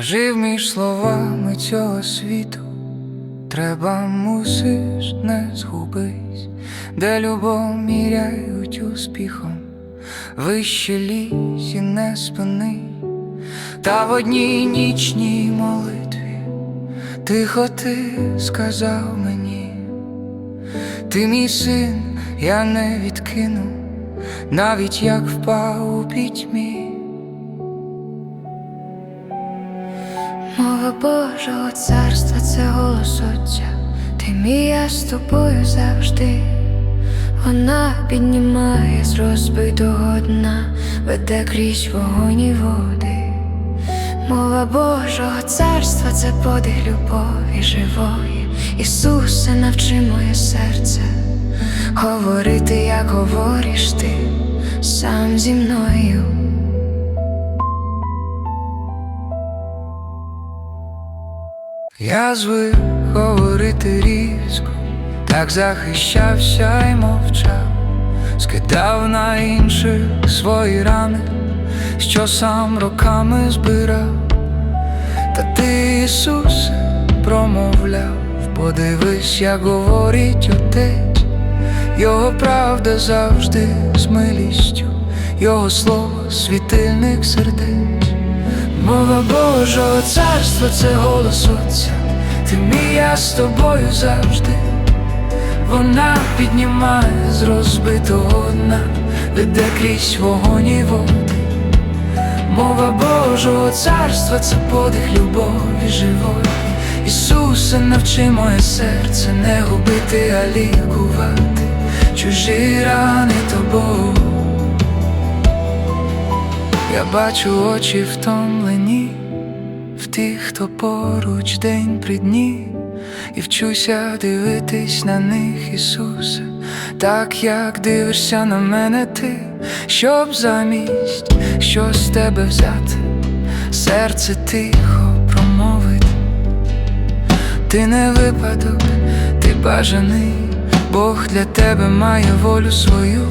Жив між словами цього світу, треба мусиш, не згубись, де любов міряють успіхом, вище лізь і не спини, та в одній нічній молитві тихо ти сказав мені, ти мій син, я не відкину, навіть як впав у пітьмі. Мова Божого царства це голос Отця, ти мій я з тобою завжди. Вона піднімає з розбитого дна, веде крізь вогонь і води. Мова Божого царства це подих любові живої. Ісусе, навчи моє серце, говорити, як говориш ти сам зі мною. Я звик говорити різко, так захищався й мовчав, скидав на інших свої рани, що сам роками збирав, та ти, Ісусе, промовляв, подивись, як говорить отець, його правда завжди з милістю, його слово світильник сердець. Мова Божого царства це голос Отця, ти мій я з тобою завжди, вона піднімає з розбитого дна, веде крізь вогонь і води. Мова Божого царства це подих любові живої. Ісусе, навчи моє серце не губити, а лікувати чужі рани тобою. Я бачу очі втомлені в тих, хто поруч день при дні, і вчуся дивитись на них, Ісусе, так як дивишся на мене ти, щоб замість що з тебе взяти, серце тихо промовить. Ти не випадок, ти бажаний, Бог для тебе має волю свою.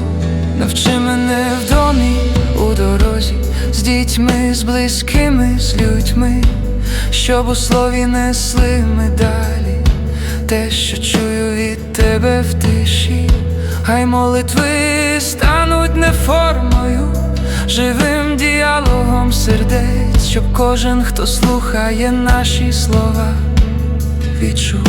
Навчи мене в домі у дорозі, дітьми, з близькими, з людьми, щоб у слові несли ми далі, те, що чую від тебе в тиші, хай молитви стануть не формою, живим діалогом сердець, щоб кожен, хто слухає наші слова, відчув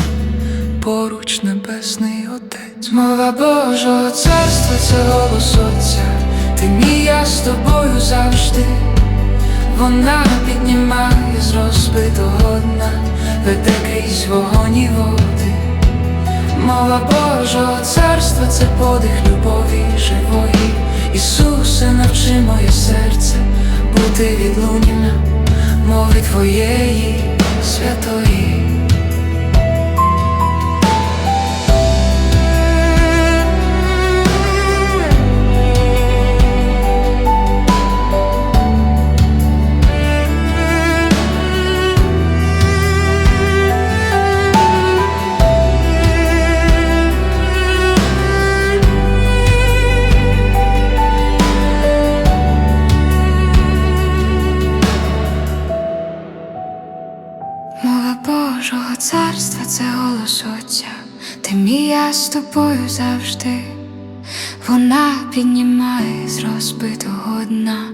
поруч небесний Отець. Мова Божого царства це голос Отця, ти мій я з тобою завжди. Вона піднімає з розбитого дна, веде крізь вогонь і води. Мова Божого царства це подих любові живої. Ісусе, навчи моє серце бути відлуння мови Твоєї святої. Царства це голос Отця, ти мій я з тобою завжди. Вона піднімає з розбитого дна,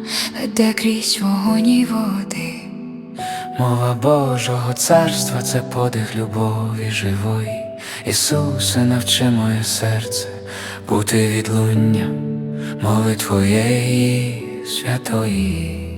веде крізь вогонь і води. Мова Божого царства це подих любові живої. Ісусе, навчи моє серце бути відлунням мови Твоєї святої.